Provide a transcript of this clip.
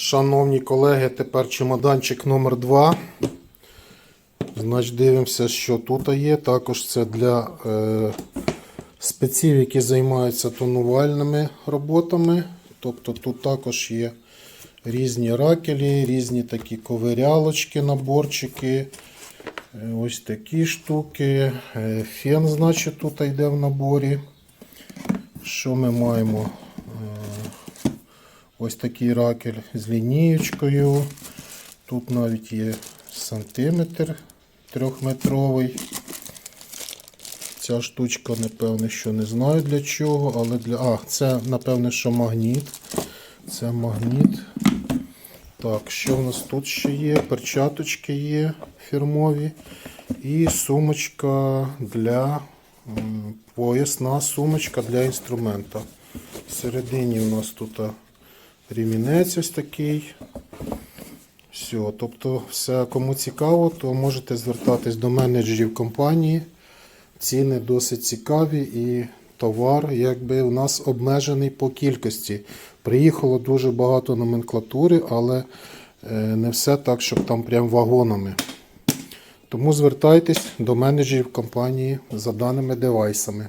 Шановні колеги, тепер чемоданчик номер 2 Значить, дивимося, що тут є. Також це для е, спеців, які займаються тонувальними роботами. Тобто тут також є різні ракелі, різні такі ковирялочки, наборчики. Е, Ось такі штуки. Е, Фен, значить, тут йде в наборі. Що ми маємо? Ось такий ракель з лінієчкою. Тут навіть є сантиметр трьохметровий. Ця штучка, напевне, що не знаю для чого, але для. А, це, напевне, що магніт. Це магніт. Так, що в нас тут ще є? Перчаточки є фірмові. І сумочка для поясна сумочка для інструмента. Всередині у нас тут ремінець ось такий. Все, тобто, все, кому цікаво, то можете звертатись до менеджерів компанії. Ціни досить цікаві і товар якби у нас обмежений по кількості. Приїхало дуже багато номенклатури, але е, не все так, щоб там прям вагонами. Тому звертайтесь до менеджерів компанії за даними девайсами.